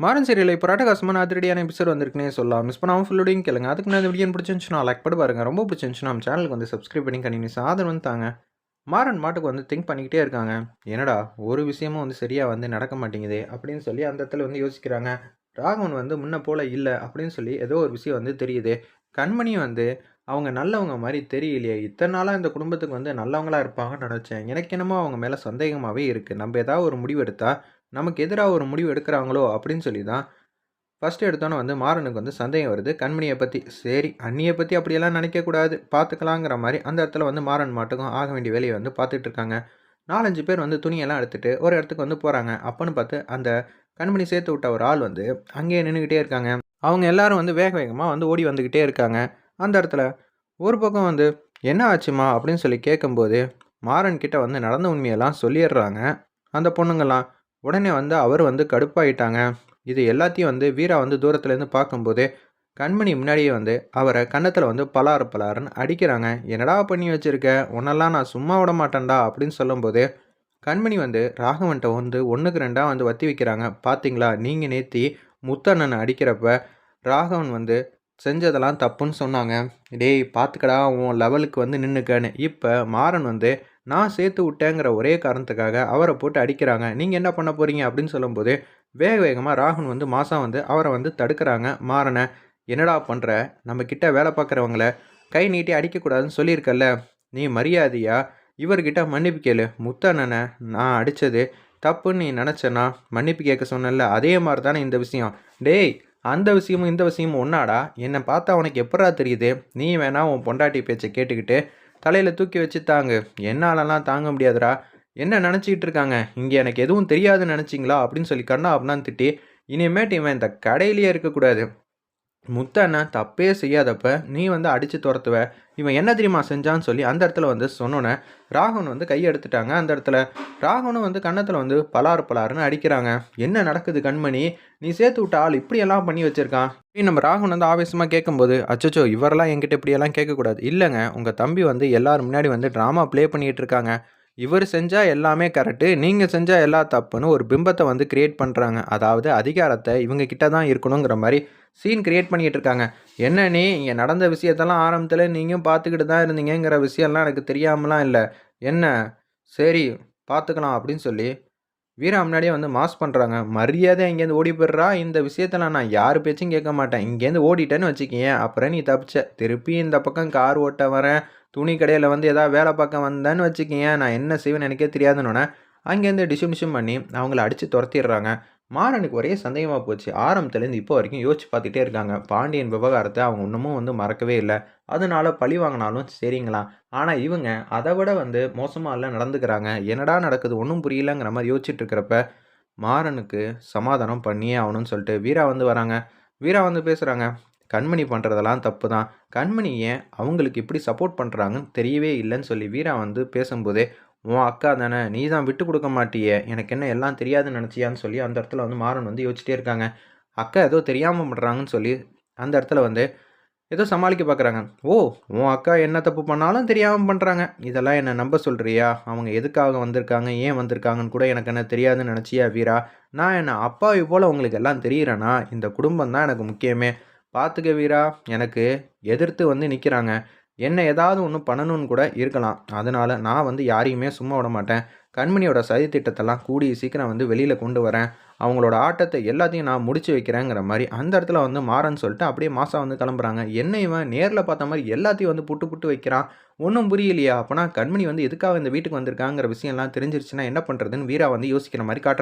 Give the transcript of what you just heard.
Maran serial இப்போ ராட்டகாசமான அதிரடியான episode வந்திருக்குனே சொல்லலாம். மிஸ் பண்ணாமல் ஃபுல்லோடையும் கேளுங்க. அதுக்கு நான் வீடியோ பிடிச்சிருந்துச்சுன்னா லைக் பண்ணி பாருங்க. ரொம்ப பிடிச்சிருந்துச்சுன்னா நம்ம சேனலுக்கு வந்து சப்ஸ்கிரைப் பண்ணி கண்டினியூஸ் ஆதரவு வந்து தாங்க. மாறன் மாட்டுக்கு வந்து திங்க் பண்ணிக்கிட்டே இருக்காங்க. என்னடா ஒரு விஷயமும் வந்து சரியாக வந்து நடக்க மாட்டேங்குது அப்படின்னு சொல்லி அந்த இடத்துல வந்து யோசிக்கிறாங்க. ராகவன் வந்து முன்ன போல் இல்லை அப்படின்னு சொல்லி ஏதோ ஒரு விஷயம் வந்து தெரியுது. கண்மணி வந்து அவங்க நல்லவங்க மாதிரி தெரியலையே. இத்தனை நாளாக இந்த குடும்பத்துக்கு வந்து நல்லவங்களா இருப்பாங்கன்னு நினச்சேன். எனக்கு என்னமோ அவங்க மேலே சந்தேகமாகவே இருக்குது நம்ம ஏதாவது ஒரு முடிவு எடுத்தால் நமக்கு எதிராக ஒரு முடிவு எடுக்கிறாங்களோ அப்படின்னு சொல்லி தான் ஃபஸ்ட்டு எடுத்தோன்னே வந்து மாறனுக்கு வந்து சந்தேகம் வருது. கண்மணியை பற்றி சரி அண்ணியை பற்றி அப்படியெல்லாம் நினைக்கக்கூடாது பார்த்துக்கலாங்கிற மாதிரி அந்த இடத்துல வந்து மாறன் மாட்டுக்கும் ஆக வேண்டிய வேலையை வந்து பார்த்துட்டு இருக்காங்க. நாலஞ்சு பேர் வந்து துணியெல்லாம் எடுத்துகிட்டு ஒரு இடத்துக்கு வந்து போகிறாங்க அப்போன்னு பார்த்து அந்த கண்மணி சேர்த்து விட்ட ஒரு ஆள் வந்து அங்கேயே நின்றுக்கிட்டே இருக்காங்க. அவங்க எல்லாரும் வந்து வேக வேகமாக வந்து ஓடி வந்துக்கிட்டே இருக்காங்க. அந்த இடத்துல ஒரு பக்கம் வந்து என்ன ஆச்சுமா? அப்படின்னு சொல்லி கேட்கும்போது மாறன் கிட்ட வந்து நடந்த உண்மையெல்லாம் சொல்லிடுறாங்க. அந்த பொண்ணுங்கள்லாம் உடனே வந்து அவர் வந்து கடுப்பாயிட்டாங்க. இது எல்லாத்தையும் வந்து வீரா வந்து தூரத்துலேருந்து பார்க்கும்போதே கண்மணி முன்னாடியே வந்து அவரை கன்னத்தில் வந்து பலாறு பலாருன்னு அடிக்கிறாங்க. என்னடா பண்ணி வச்சுருக்க? உன்னெல்லாம் நான் சும்மா விட மாட்டேன்டா அப்படின்னு சொல்லும்போது கண்மணி வந்து ராகவன்ட்ட வந்து ஒன்றுக்கு ரெண்டாக வந்து வத்தி வைக்கிறாங்க. பார்த்தீங்களா நீங்கள் நேத்தி முத்தண்ணனை அடிக்கிறப்ப ராகவன் வந்து செஞ்சதெல்லாம் தப்புன்னு சொன்னாங்க. டேய் பார்த்துக்கடா உன் லெவலுக்கு வந்து நின்றுக்கன்னு இப்போ மாறன் வந்து நான் சேர்த்து விட்டேங்கிற ஒரே காரணத்துக்காக அவரை போட்டு அடிக்கிறாங்க. நீங்கள் என்ன பண்ண போகிறீங்க அப்படின்னு சொல்லும்போது வேக வேகமாக ராகுல் வந்து மாதம் வந்து அவரை வந்து தடுக்கிறாங்க. மாறனை என்னடா பண்ணுற நம்ம கிட்ட வேலை பார்க்குறவங்கள கை நீட்டி அடிக்கக்கூடாதுன்னு சொல்லியிருக்கல்ல. நீ மரியாதையா? இவர்கிட்ட மன்னிப்பு கேளு. முத்தண்ணனை நான் அடித்தது தப்புன்னு நீ நினச்சேன்னா மன்னிப்பு கேட்க சொன்னல அதே மாதிரி தானே இந்த விஷயம். டேய் அந்த விஷயமும் இந்த விஷயமும் ஒன்றாடா என்னை பார்த்தா உனக்கு எப்படா தெரியுது? நீ வேணா உன் பொண்டாட்டி பேச்சை கேட்டுக்கிட்டு தலையில் தூக்கி வச்சு தாங்கு. என்னாலலாம் தாங்க முடியாதுடா. என்ன நினச்சிக்கிட்டு இருக்காங்க? இங்கே எனக்கு எதுவும் தெரியாதுன்னு நினச்சிங்களா? அப்படின்னு சொல்லி கண்ணா அப்படின்னா திட்டி இனிமேட்டு இவன் இந்த கடையிலேயே இருக்கக்கூடாது. முத்தண்ணா தப்பே செய்யாதப்ப நீ வந்து அடித்து துரத்துவ. இவன் என்ன தெரியுமா செஞ்சான்னு சொல்லி அந்த இடத்துல வந்து சொன்னோன்னே ராகவன் வந்து கையெடுத்துட்டாங்க அந்த இடத்துல ராகவனும் வந்து கன்னத்தில் வந்து பலாறு பலாருன்னு அடிக்கிறாங்க. என்ன நடக்குது கண்மணி? நீ சேர்த்து விட்ட ஆள் இப்படியெல்லாம் பண்ணி வச்சிருக்கான். நம்ம ராகவன் வந்து ஆவேசமாக கேட்கும்போது அச்சோ இவரெல்லாம் என்கிட்ட இப்படியெல்லாம் கேட்கக்கூடாது. இல்லைங்க உங்கள் தம்பி வந்து எல்லோரும் முன்னாடி வந்து ட்ராமா ப்ளே பண்ணிகிட்டு இருக்காங்க. இவர் செஞ்சால் எல்லாமே கரெக்டு நீங்கள் செஞ்சால் எல்லா தப்புன்னு ஒரு பிம்பத்தை வந்து கிரியேட் பண்ணுறாங்க அதாவது அதிகாரத்தை இவங்க கிட்ட தான் இருக்கணுங்கிற மாதிரி சீன் கிரியேட் பண்ணிகிட்டு இருக்காங்க. என்ன நீ இங்கே நடந்த விஷயத்தெல்லாம் ஆரம்பத்தில் நீங்களும் பார்த்துக்கிட்டு தான் இருந்தீங்கிற விஷயம்லாம் எனக்கு தெரியாமலாம் இல்லை. என்ன? சரி பார்த்துக்கலாம் அப்படின்னு சொல்லி வீரா முன்னாடியே வந்து மாஸ் பண்ணுறாங்க மரியாதை இங்கேருந்து ஓடி போயிடுறா. இந்த விஷயத்தில் நான் யார் பேச்சும் கேட்க மாட்டேன். இங்கேருந்து ஓடிட்டேன்னு வச்சுக்கேன் அப்புறம் நீ தப்பிச்ச. திருப்பி இந்த பக்கம் கார் ஓட்ட வரேன். துணி கடையில் வந்து எதாவது வேலை பார்க்க வந்தேன்னு வச்சுக்கேன் நான் என்ன செய்வேன்னு எனக்கே தெரியாதுன்னொன்னே அங்கேருந்து டிசும் டிசும் பண்ணி அவங்கள அடித்து துரத்திடுறாங்க. மாறனுக்கு ஒரே சந்தேகமாக போச்சு. ஆரம்பத்துலேருந்து இப்போ வரைக்கும் யோசிச்சு பார்த்துட்டே இருக்காங்க. பாண்டியன் விவகாரத்தை அவங்க இன்னமும் வந்து மறக்கவே இல்லை. அதனால பழி வாங்கினாலும் சரிங்களா? ஆனால் இவங்க அதை விட வந்து மோசமாக இல்லை நடந்துக்கிறாங்க. என்னடா நடக்குது? ஒன்றும் புரியலங்கிற மாதிரி யோசிச்சுட்டு இருக்கிறப்ப மாறனுக்கு சமாதானம் பண்ணியே ஆகணும்னு சொல்லிட்டு வீரா வந்து வராங்க. வீரா வந்து பேசுகிறாங்க கண்மணி பண்ணுறதெல்லாம் தப்பு தான் கண்மணி ஏன் அவங்களுக்கு இப்படி சப்போர்ட் பண்ணுறாங்கன்னு தெரியவே இல்லைன்னு சொல்லி வீரா வந்து பேசும்போதே உன் அக்கா தானே நீ தான் விட்டு கொடுக்க மாட்டியே. எனக்கு என்ன எல்லாம் தெரியாதுன்னு நினச்சியான்னு சொல்லி அந்த இடத்துல வந்து மாறன் வந்து யோசிச்சிட்டே இருக்காங்க. அக்கா ஏதோ தெரியாமல் பண்ணுறாங்கன்னு சொல்லி அந்த இடத்துல வந்து ஏதோ சமாளிக்க பார்க்குறாங்க ஓ உன் அக்கா என்ன தப்பு பண்ணாலும் தெரியாமல் பண்ணுறாங்க இதெல்லாம் என்னை நம்ப சொல்கிறியா அவங்க எதுக்காக வந்திருக்காங்க? ஏன் வந்திருக்காங்கன்னு கூட எனக்கு என்ன தெரியாதுன்னு நினச்சியா வீரா? நான் என்ன அப்பாவை போல் உங்களுக்கு எல்லாம் தெரியிறேன்னா இந்த குடும்பம் தான் எனக்கு முக்கியமே. பார்த்துக்க வீரா எனக்கு எதிர்த்து வந்து நிற்கிறாங்க என்ன ஏதாவது ஒன்று பண்ணணும்னு கூட இருக்கலாம். அதனால் நான் வந்து யாரையுமே சும்மா விட மாட்டேன். கண்மணியோட சதி திட்டத்தெல்லாம் கூடி சீக்கிரம் வந்து வெளியில் கொண்டு வரேன். அவங்களோட ஆட்டத்தை எல்லாத்தையும் நான் முடிச்சு வைக்கிறேங்கிற மாதிரி அந்த இடத்துல வந்து மாறன்னு சொல்லிட்டு அப்படியே மாதம் வந்து கிளம்புறாங்க. என்ன இவன்? நேரில் பார்த்த மாதிரி எல்லாத்தையும் வந்து புட்டு புட்டு வைக்கிறான். ஒன்றும் புரியலையா. அப்போனா கண்மணி வந்து எதுக்காக இந்த வீட்டுக்கு வந்திருக்காங்கிற விஷயம்லாம் தெரிஞ்சிருச்சுன்னா என்ன பண்ணுறதுன்னு வீரா வந்து யோசிக்கிற மாதிரி காட்டுறேன்.